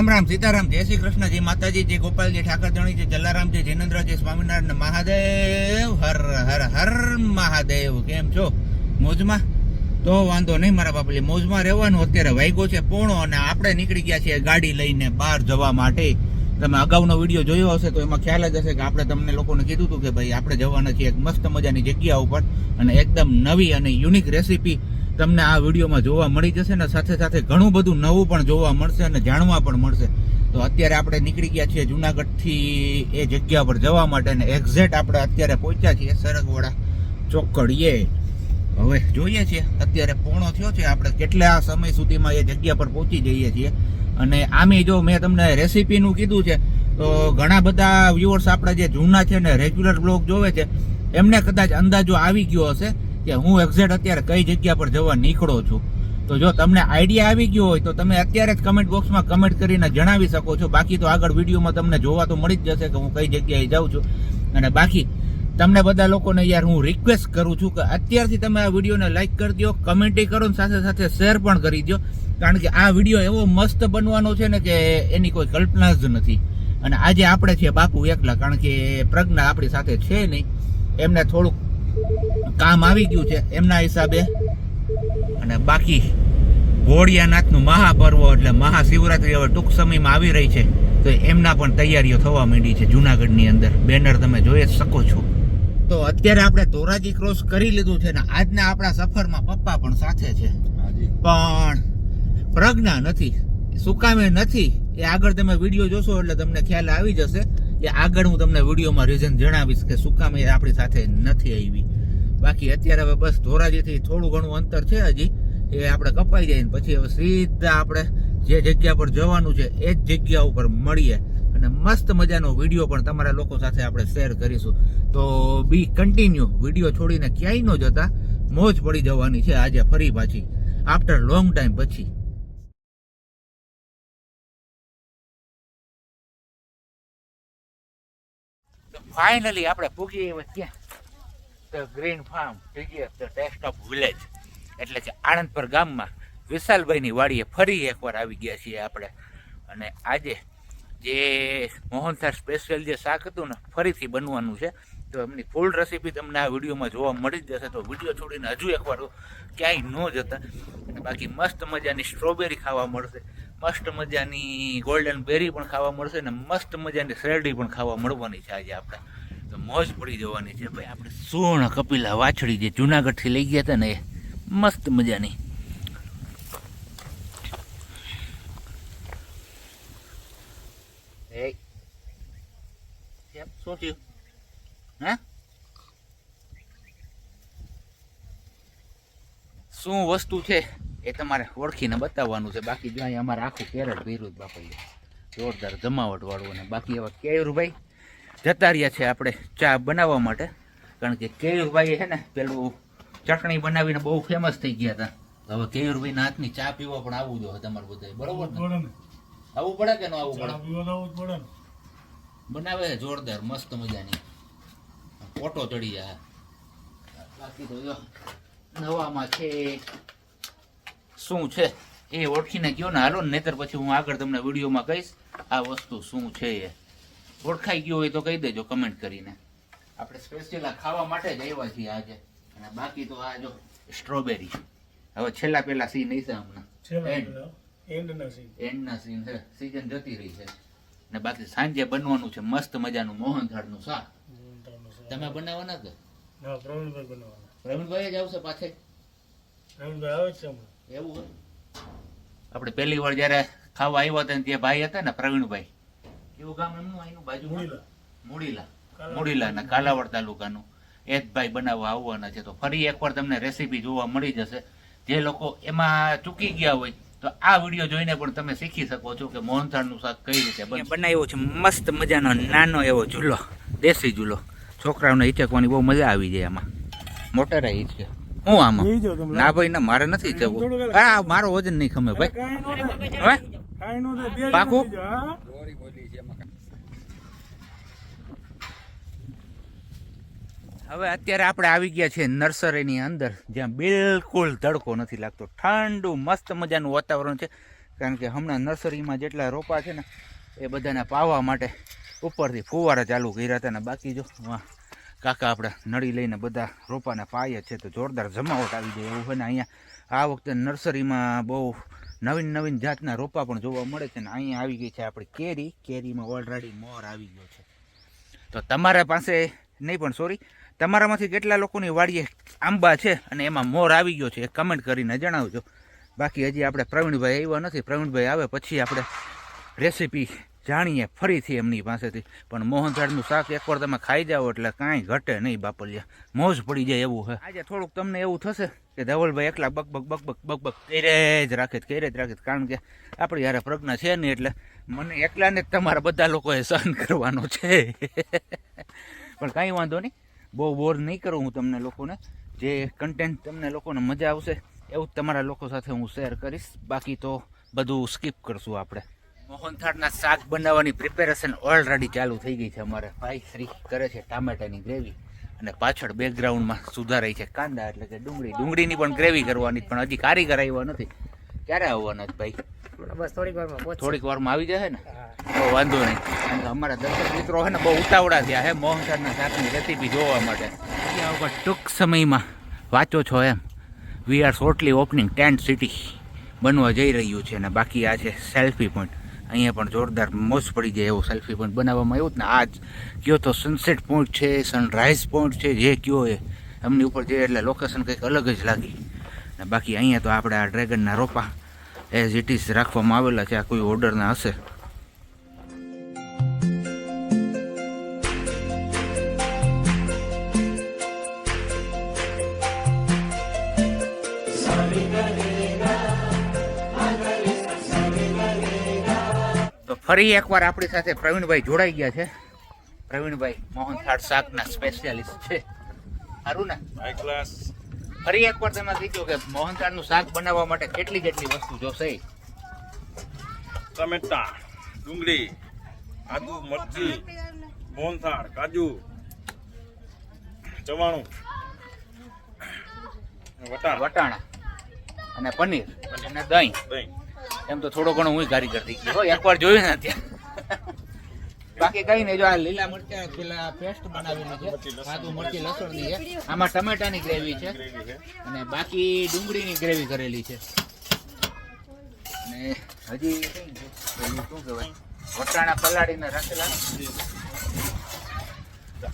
રામ રામ સીતારામ, જય શ્રી કૃષ્ણ, જય માતાજી, જય ગોપાલજી ઠાકરધણી જય જલારામ, જય જિનેન્દ્ર, જય સ્વામિનારાયણ મહાદેવ, હર હર હર મહાદેવ. કેમ છો? મોજમાં? તો વાંધો નહીં મારા બાપલી મોજમાં રહેવાનું અત્યારે વાગ્યો છે પોણો અને આપણે નીકળી ગયા છીએ ગાડી લઈને બહાર જવા માટે. તમે અગાઉનો વીડિયો જોયો હશે તો એમાં ખ્યાલ જ હશે કે આપણે તમને લોકોને કીધું હતું કે ભાઈ આપણે જવાના છીએ એક મસ્ત મજાની જગ્યા ઉપર અને એકદમ નવી અને યુનિક રેસીપી તમને આ વિડીયોમાં જોવા મળી જશે ને સાથે સાથે ઘણું બધું નવું પણ જોવા મળશે અને જાણવા પણ મળશે. તો અત્યારે આપણે નીકળી ગયા છીએ જુનાગઢથી એ જગ્યા પર જવા માટે ને એક્ઝેક્ટ આપણે અત્યારે પહોંચ્યા છીએ સરગવાડા ચોકડીએ. હવે જોઈએ છીએ અત્યારે પોણો થયો છે આપણે કેટલા સમય સુધીમાં એ જગ્યા પર પહોંચી જઈએ છીએ. અને આમે જો મેં તમને રેસીપીનું કીધું છે, તો ઘણા બધા વ્યુઅર્સ આપણા જે જૂના છે ને રેગ્યુલર બ્લોગ જોવે છે, એમને કદાચ અંદાજો આવી ગયો હશે. કે હું એક્ઝેક્ટ અત્યારે કઈ જગ્યા પર જવા નીકળો છું. તો જો તમને આઈડિયા આવી ગયો હોય, તો તમે અત્યારે જ કમેન્ટ બોક્સમાં કમેન્ટ કરીને જણાવી શકો છો. બાકી તો આગળ વિડીયોમાં તમને જોવા તો મળી જ જશે કે હું કઈ જગ્યાએ જાઉં છું. અને બાકી, તમને બધા લોકોને યાર હું રિક્વેસ્ટ કરું છું કે અત્યારથી તમે આ વિડીયોને લાઇક કરી દો કમેન્ટે કરો ને સાથે સાથે શેર પણ કરી દો કારણ કે આ વીડિયો એવો મસ્ત બનવાનો છે ને કે એની કોઈ કલ્પના જ નથી. અને આજે આપણે છીએ બાપુ એકલા, કારણ કે પ્રજ્ઞા આપણી સાથે છે નહીં. એમને થોડુંક કામ આવી ગયું છે એમના હિસાબે. અને બાકી ઘોડિયાનાથનું મહાપર્વ એટલે મહાશિવરાત્રિ હવે ટૂંક સમયમાં આવી રહી છે. તો એમના પણ તૈયારીઓ થવા માંડી છે જુનાગઢની અંદર. બેનર તમે જોઈ જ શકો છો. તો અત્યારે આપણે ધોરાજી ક્રોસ કરી લીધું છે ને આજના આપણા સફરમાં પપ્પા પણ સાથે છે. પણ પ્રજ્ઞા નથી સુકામે નથી. એ આગળ તમે વીડિયો જોશો એટલે તમને ખ્યાલ આવી જશે. એ આગળ હું તમને વિડીયોમાં રીઝન જણાવીશ કે શું કામ એ આપણી સાથે નથી આવી. બાકી અત્યારે હવે બસ ધોરાજીથી થોડું ઘણું અંતર છે હજી. એ આપણે કપાઈ જાય ને પછી હવે સીધા આપણે જે જગ્યા પર જવાનું છે એ જ જગ્યા ઉપર મળીએ. અને મસ્ત મજાનો વીડિયો પણ તમારા લોકો સાથે આપણે શેર કરીશું. તો બી કન્ટિન્યુ વીડિયો છોડીને ક્યાંય ન જતા. મોજ પડી જવાની છે આજે ફરી પાછી. આફ્ટર લોંગ ટાઈમ પછી. ફાઇનલી આપણે પૂગી એવા ક્યાં the green farm the taste of village એટલે કે આણંદપર ગામમાં વિશાલભાઈની વાડીએ ફરી એકવાર આવી ગયા છીએ આપણે. અને આજે જે મોહનથાળ સ્પેશિયલ જે શાક હતું ને, ફરીથી બનવાનું છે. તો એમની ફૂલ રેસીપી તમને આ વિડીયોમાં જોવા મળી જ જશે. તો વીડિયો છોડીને હજુ એકવાર ક્યાંય ન જતા. અને બાકી મસ્ત મજાની સ્ટ્રોબેરી ખાવા મળશે. મસ્ત મજાની ગોલ્ડન બેરી પણ ખાવા મળશે ને મસ્ત મજાની શેરડી પણ ખાવા મળવાની છે આજે આપણે. તો મોજ પડી જવાની છે ભાઈ આપણે સુવર્ણ કપિલા વાછડી જે જુનાગઢથી લઈ ગયા હતા ને એ મસ્ત મજાની. શું થયું? હે? શું વસ્તુ છે? એ તમારે ઓળખીને બતાવવાનું છે. બાકી જો અહીંયા અમારે આખું કેરળ ભર્યું બાપા જોરદાર જમાવટ વાળું અને બાકી હવે કેયુરભાઈ જતા રહ્યા છે આપણે ચા બનાવવા માટે. કારણ કે કેયુરભાઈ છે ને પેલું ચટણી બનાવીને બહુ ફેમસ થઈ ગયા હતા. હવે કેયુરભાઈના હાથની ચા પીવા પણ આવવું જોઈએ તમારે બધા બરોબર ને? આવવું પડે કે ન આવવું પડે? બનાવે જોરદાર મસ્ત મજાની. ફોટો ચડી જાય. બાકી તો જો નવામાં છે. શું છે એ ઓળખીને ગયો ને હાલો ને નહીતર પછી હું આગળ તમને વિડીયોમાં કહીશ આ વસ્તુ શું છે એ. ઓળખાઈ ગયું હોય તો કહી દેજો કમેન્ટ કરીને. આપણે સ્પેશિયલ આ ખાવા માટે જ આવ્યા છીએ આજે. અને બાકી તો આ જો સ્ટ્રોબેરી હવે છેલ્લા પેલા સીન નહીં છે હમણાં. એન્ડના સીન છે. સીઝન જતી રહી છે. ને બાકી સાંજે બનવાનું છે મસ્ત મજાનું મોહનથાળનું શાક. તમે બનાવવાના કે? પ્રવીણભાઈ જ આવશે પાછે. એવું આપણે પહેલી વાર જ્યારે ખાવા આવ્યા હતા ને તે ભાઈ હતા ને પ્રવીણભાઈ કેવું ગામ એમનું અહીંનું બાજુ મુડીલા. મૂડીલા. ના કાલાવડ તાલુકાનું. એ જ ભાઈ બનાવવા આવવાના છે તો ફરી એકવાર તમને રેસીપી જોવા મળી જશે. જે લોકો એમાં ચૂકી ગયા હોય તો આ વીડિયો જોઈને પણ તમે શીખી શકો છો કે મોહનથાળનું શાક કઈ રીતે બનાવ્યો છે મસ્ત મજાનો નાનો એવો ઝૂલો દેશી ઝૂલો છોકરાઓને હિચકવાની બહુ મજા આવી જાય એમાં મોટર હિચકે હું આમાં? ના ભાઈ ના મારે નથી જવું હા મારો વજન નહીં ખમે ભાઈ. હવે? પાકું? હવે અત્યારે આપણે આવી ગયા છીએ નર્સરીની અંદર જ્યાં બિલકુલ તડકો નથી લાગતો. ઠંડુ મસ્ત મજાનું વાતાવરણ છે. કારણ કે હમણાં નર્સરીમાં જેટલા રોપા છે ને એ બધાને પાવા માટે ઉપરથી ફુવારા ચાલુ કર્યા હતા ને બાકી જો વાહ. કાકા આપણે નળી લઈને બધા રોપાને પાય છે તો જોરદાર જમાવટ આવી જાય એવું હોય ને અહીંયા આ વખતે નર્સરીમાં બહુ નવીન નવીન જાતના રોપા પણ જોવા મળે છે ને અહીંયા આવી ગઈ છે આપણી કેરી. કેરીમાં ઓલરેડી મોર આવી ગયો છે. તો તમારા પાસે નહીં પણ સોરી તમારામાંથી કેટલા લોકોની વાડીએ આંબા છે અને એમાં મોર આવી ગયો છે એ કમેન્ટ કરીને જણાવજો. બાકી હજી આપણે પ્રવીણભાઈ આવ્યા નથી. પ્રવીણભાઈ આવે પછી આપણે રેસીપી જાણીએ ફરીથી એમની પાસેથી. પણ મોહનથાળનું શાક એકવાર તમે ખાઈ જાઓ એટલે કાંઈ ઘટે નહીં બાપલિયા. મોજ પડી જાય એવું છે આજે થોડુંક તમને એવું થશે કે ધવલભાઈ એકલા બક બક બક બક બક બક કરે જ રાખે જ કરે જ રાખે. કારણ કે આપણી યારે પ્રજ્ઞા છે નહીં એટલે મને એકલાને જ તમારા બધા લોકોએ સહન કરવાનો છે. પણ કાંઈ વાંધો નહીં. બહુ બોર નહીં કરું હું તમને લોકોને. જે કન્ટેન્ટ તમને લોકોને મજા આવશે એવું જ તમારા લોકો સાથે હું શેર કરીશ. બાકી તો બધું સ્કીપ કરશું આપણે. મોહનથાળના શાક બનાવવાની પ્રિપેરેશન ઓલરેડી ચાલુ થઈ ગઈ છે. અમારે ભાઈ શ્રી કરે છે ટામેટાની ગ્રેવી અને પાછળ બેકગ્રાઉન્ડમાં સુધારાઈ છે કાંદા એટલે કે ડુંગળી. ડુંગળીની પણ ગ્રેવી કરવાની પણ હજી કારીગર આવ્યો નથી. ક્યારે આવવાના છે ભાઈ? બસ થોડીક વારમાં. થોડીક વારમાં આવી જશે ને? હા. તો વાંધો નહીં. અમારા દર્શક મિત્રો છે ને બહુ ઉતાવળા થયા છે મોહનથાળના શાકની રેસીપી જોવા માટે. ત્યાં ઉપર ટૂંક સમયમાં વાંચો છો એમ. We are shortly opening tent city બનવા જઈ રહ્યું છે અને બાકી આ છે સેલ્ફી પોઈન્ટ અહીંયા પણ જોરદાર મોજ પડી જાય એવું સેલ્ફી પોઈન્ટ બનાવવામાં આવ્યું ને આજ કયો તો સનસેટ પોઈન્ટ છે સનરાઈઝ પોઈન્ટ છે, જે કયો એ, એમની ઉપર જે એટલે લોકેશન કંઈક અલગ જ લાગી. અને બાકી અહીંયા તો આપણે આ ડ્રેગનના રોપા એઝ ઇટ ઇઝ રાખવામાં આવેલા છે, આ કોઈ ઓર્ડરના હશે. તો ફરી એકવાર આપણી સાથે પ્રવીણભાઈ જોડાઈ ગયા છે. પ્રવીણભાઈ મોહનથાળ શાકના સ્પેશિયાલિસ્ટ છે. સારું ને? હાઈ ક્લાસ ફરી એકવાર તમે કીધું કે મોહનથાળનું શાક બનાવવા માટે કેટલી કેટલી વસ્તુ જોશે? ટમેટા ડુંગળી આદુ મરચી મોહનથાળ કાજુ ચવાણું વટાણા. વટાણા અને પનીર અને દહીં. દહીં. એમ તો થોડો ઘણો હું કારીગર થઈ ગયો એક એકવાર જોયું ને ત્યાં. બાકી કઈ નહીં જો આ લીલા મરચા પેલા પેસ્ટ બનાવેલી છે. આદુ મરચી લસણની છે. આમાં ટમેટાની ગ્રેવી છે. અને બાકી ડુંગળીની ગ્રેવી કરેલી છે. અને હજી કઈ શું કહેવાય? વટાણા પલાળીને રાખેલા.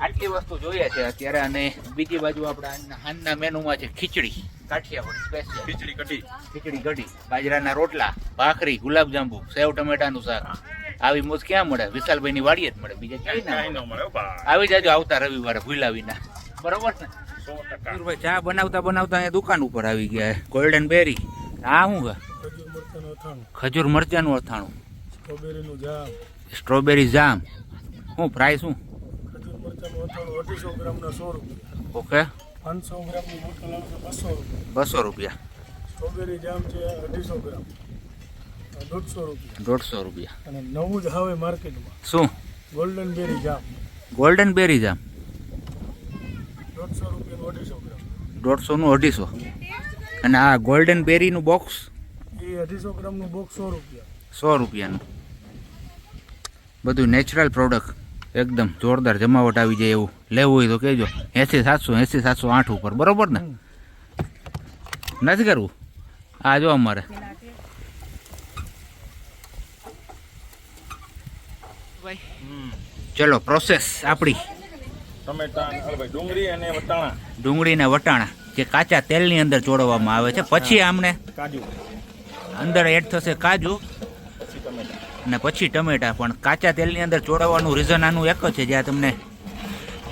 આટલી વસ્તુ જોઈએ છે અત્યારે. અને બીજી બાજુ આપણા હાનના મેનુમાં છે ખીચડી. કાઠિયાવાડી સ્પેશિયલ ખીચડી કઢી. ખીચડી કઢી બાજરાના રોટલા ભાખરી ગુલાબજાંબુ સેવ ટમેટાનું શાક. આવી મોજ ક્યાં મળે? વિશાલભાઈની વાડીએ જ મળે. બીજે ક્યાંય ના મળે આવી જાજો આવતા રવિવારે ભૂલા વિના. બરોબર ને? ભાઈ ચા બનાવતા બનાવતા અહીંયા દુકાન ઉપર આવી ગયા ગોલ્ડન બેરી આ શું ખજૂર મરચાંનું અથાણું. મરચાનું અથાણું. સ્ટ્રોબેરીનું જામ. સ્ટ્રોબેરી જામ શું પ્રાઇસ શું? ઓકે પાંચસો ગ્રામની બોટલ આવશે બસો રૂપિયા. બસો રૂપિયા. સ્ટ્રોબેરી જામ છે અઢીસો ગ્રામ. દોઢસો રૂપિયા. દોઢસો રૂપિયા. અને નવું જ હવે માર્કેટમાં. શું? Golden berry jam. Golden berry jam. દોઢસો રૂપિયાનું અઢીસો ગ્રામ. દોઢસોનું અઢીસો. અને આ ગોલ્ડન બેરીનું બોક્સ એ અઢીસો ગ્રામનું બોક્સ સો રૂપિયા. સો રૂપિયાનું. બધું નેચરલ પ્રોડક્ટ એકદમ જોરદાર જમાવટ આવી જાય એવું. લેવું હોય તો કહેજો. એસી સાતસો એસી સાતસો આઠ ઉપર. બરોબર ને? નથી કરવું? આ જો અમારે. ચલો પ્રોસેસ આપણી. ડુંગળી અને વટાણા, જે કાચા તેલની અંદર ચોડવામાં આવે છે. પછી આમને અંદર એડ થશે કાજુ અને પછી ટમેટા. પણ કાચા તેલની અંદર ચોડવાનું રીઝન આનું એક જ છે. જ્યાં તમને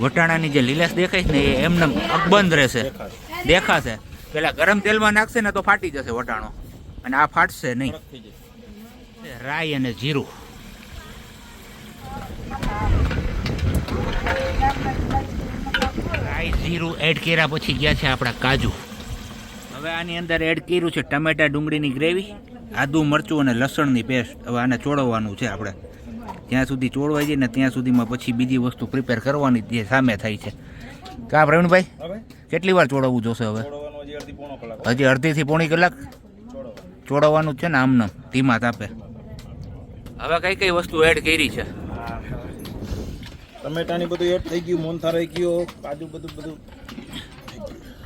વટાણાની જે લીલાશ દેખાય છે ને એ એમને અકબંધ રહેશે. દેખાશે. પેલા ગરમ તેલમાં નાખશે ને તો ફાટી જશે વટાણો. અને આ ફાટશે નહીં. રાઈ અને જીરું. રાઈ, જીરું એડ કર્યા પછી ગયા છે આપણા કાજુ. હવે આની અંદર એડ કર્યું છે ટમેટા ડુંગળીની ગ્રેવી, આદુ મરચું અને લસણની પેસ્ટ. હવે આને ચોળવવાનું છે આપણે. જ્યાં સુધી ચોળવાઈ જાય ને ત્યાં સુધીમાં પછી બીજી વસ્તુ પ્રિપેર કરવાની જે સામે થાય છે. કા પ્રવીણભાઈ? કેટલી વાર ચોળવવું જોશે હવે? હજી અડધીથી પોણી કલાક? ચોળવવાનું. છે ને આમને ધીમા તાપે. હવે કઈ કઈ વસ્તુ એડ કરી છે? ટમેટાની બધું એડ થઈ ગયું મોનથા રહી ગયો કાજુ બધું બધું.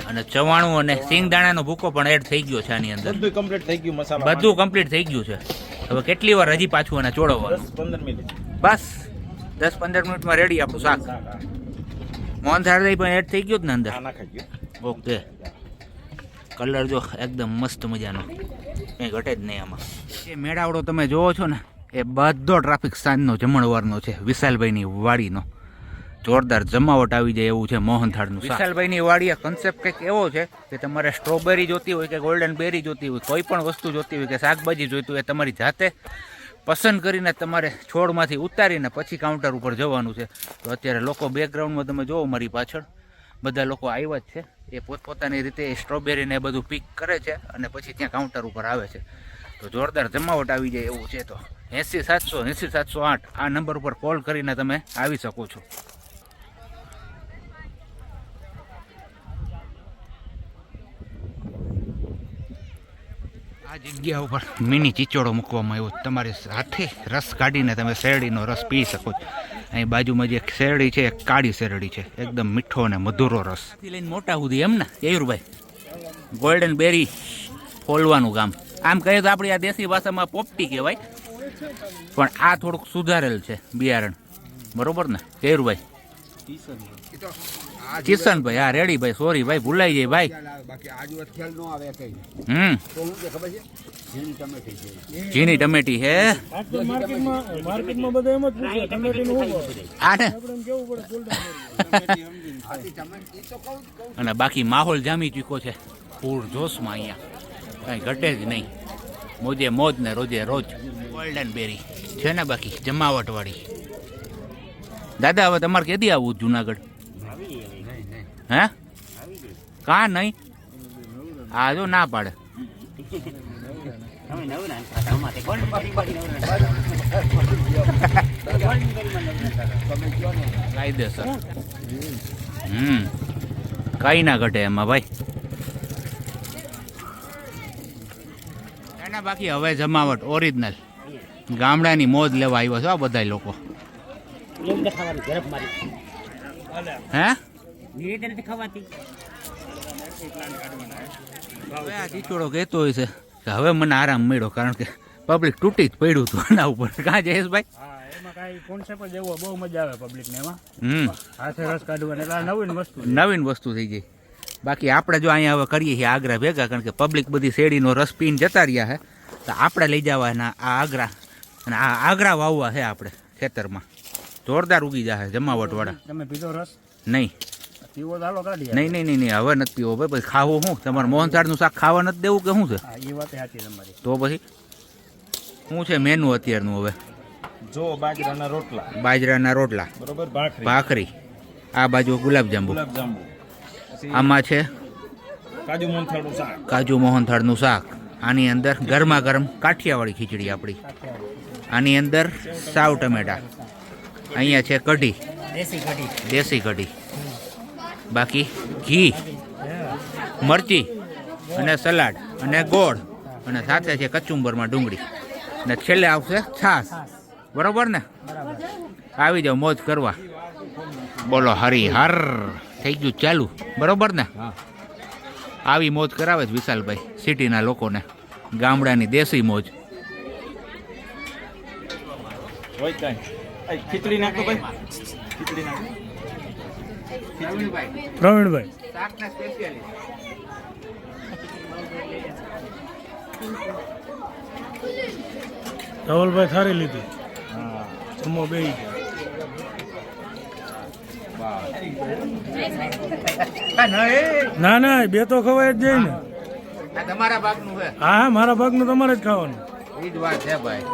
અને ચવાણું અને સિંગદાણાનો ભૂકો પણ એડ થઈ ગયો છે આની અંદર. બધું કમ્પ્લીટ થઈ ગયું મસાલા બધું કમ્પ્લીટ થઈ ગયું છે. હવે કેટલી વાર હજી પાછું એને ચોળવવાનું? પંદર મિનિટ. બસ. દસ પંદર મિનિટમાં રેડી આપણું શાક. મોહન થાળ પણ એડ થઈ ગયું જ ને અંદર? ઓકે. કલર જો એકદમ મસ્ત મજાનો. કંઈ ઘટે જ નહીં આમાં. એ મેળાવડો તમે જોવો છો ને એ બધો ટ્રાફિક સાંજનો જમણવારનો છે વિશાલભાઈની વાડીનો. જોરદાર જમાવટ આવી જાય એવું છે મોહનથાળનું વિશાલભાઈની વાડી આ કન્સેપ્ટ કંઈક એવો છે કે તમારે સ્ટ્રોબેરી જોતી હોય કે ગોલ્ડન બેરી જોતી હોય, કોઈ પણ વસ્તુ જોતી હોય કે શાકભાજી જોઈતું હોય તમારી જાતે પસંદ કરીને તમારે છોડમાંથી ઉતારીને પછી કાઉન્ટર ઉપર જવાનું છે. તો અત્યારે લોકો બેકગ્રાઉન્ડમાં તમે જોવો મારી પાછળ, બધા લોકો આવ્યા જ છે. એ પોતપોતાની રીતે સ્ટ્રોબેરીને એ બધું પીક કરે છે અને પછી ત્યાં કાઉન્ટર ઉપર આવે છે. તો જોરદાર જમાવટ આવી જાય એવું છે તો એંસી સાતસો એંસી સાતસો આઠ આ નંબર ઉપર કોલ કરીને તમે આવી શકો છો. આ જગ્યા ઉપર મિની ચીચોડો મૂકવામાં આવ્યો. તમારી હાથે રસ કાઢીને તમે શેરડીનો રસ પી શકો છો. અહીં બાજુમાં જે શેરડી છે, એક કાળી શેરડી છે. એકદમ મીઠો અને મધુરો રસ. લઈને મોટા સુધી એમ ને? કેયુરભાઈ ગોલ્ડન બેરી ફોલવાનું કામ આમ કહીએ તો આપણી આ દેશી ભાષામાં પોપટી કહેવાય. પણ આ થોડુંક સુધારેલ છે બિયારણ. બરોબર ને? કેયુરભાઈ કિશનભાઈ હા રેડી ભાઈ સોરી ભાઈ ભૂલાઈ જાય ભાઈ. બાકી આજુ ખ્યાલ ન આવે કઈ. હમ. તો હું કે ખબર છે? ઝીણી ટમેટી છે. ઝીણી ટમેટી હે માર્કેટમાં માર્કેટમાં બધા એમ જ પૂછે ટમેટીનું શું આને? કેવું પડે ગોલ્ડન આથી ટમેટી તો કહું જ કહું અને બાકી માહોલ જામી ચૂક્યો છે. પૂર જોશમાં અહીંયા. કાંઈ ઘટે જ નહીં. મોજે મોજ ને રોજે રોજ ગોલ્ડન બેરી છે ને બાકી? જમાવટવાળી. દાદા હવે તમારે કેદી આવવું જુનાગઢ? હે? કા નહીં? આ જો ના પાડે. કાયદેસર હમ. કઈ ના ઘટે એમાં ભાઈ. એના બાકી હવે જમાવટ ઓરિજિનલ ગામડાની મોજ લેવા આવ્યો છો આ બધા લોકો. હે? હવે આ ચીચોડો કહેતો હોય છે કે હવે મને આરામ મળ્યો કારણ કે પબ્લિક તૂટી જ પડ્યું હતું એના ઉપર. કાં જયેશભાઈ? હા એમાં કાંઈ કોન્સેપ્ટ જ એવો બહુ મજા આવે પબ્લિકને એમાં. હમ. હાથે રસ કાઢવાની એટલે આ નવીન વસ્તુ નવીન વસ્તુ થઈ ગઈ. બાકી આપણે જો અહીંયા હવે કરીએ છીએ આગ્રા ભેગા કારણ કે પબ્લિક બધી શેરડીનો રસ પીને જતા રહ્યા છે તો આપણે લઈ જવાના આ આગ્રા. અને આ આગ્રા વાવવા છે આપણે ખેતરમાં. જોરદાર ઉગી જાય જમાવટવાળા. તમે પીધો રસ? નહીં. પીવો ચાલો કાઢી નહીં નહીં નહીં નહીં હવે નથી પીવો ભાઈ પછી ખાવું શું તમારે મોહનથાળનું શાક ખાવા નથી દેવું કે શું છે? હા એ વાત સાચી તમારી. તો પછી શું છે મેનુ અત્યારનું હવે? જો બાજરાના રોટલા. બાજરાના રોટલા. બરોબર ભાખરી. ભાખરી. આ બાજુ ગુલાબજાંબુ. ગુલાબજાંબુ. આમાં છે? કાજુ મોહનથાળનું શાક. કાજુ મોહનથાળનું શાક. આની અંદર ગરમા ગરમ કાઠિયાવાડી ખીચડી આપણી આની અંદર સાવ ટમેટા. અહીંયા છે કઢી. દેશી કઢી. દેશી કઢી. બાકી ઘી મરચી અને સલાડ અને ગોળ અને સાથે છે કચુંબરમાં ડુંગળી. અને છેલ્લે આવશે છાશ. બરોબર ને? આવી જાઓ મોજ કરવા. બોલો હરી હર થઈ ગયું ચાલુ. બરોબર ને? આવી મોજ કરાવે છે વિશાલભાઈ સિટીના લોકોને. ગામડાની દેશી મોજ. ખીચડી નાખો ભાઈ. ખીચડી નાખો. પ્રવીણભાઈ. ધવલભાઈ થારી લીધી. જમો બે ના ના બે તો ખવાય જ જાય ને. તમારા ભાગનું છે. હા હા મારા ભાગનું તમારે જ ખાવાનું. એ જ વાત છે ભાઈ.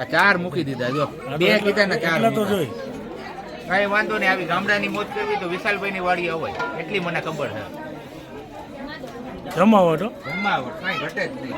આ ચાર મૂકી દીધા જો. બે કીધા ને ચાર તો જોઈ. કઈ વાંધો નહીં આવી ગામડાની મોજ કરવી તો વિશાલભાઈ ની વાડી હોય એટલી મને ખબર છે. જમાવટ. જમાવટ કઈ ઘટે જ નહીં.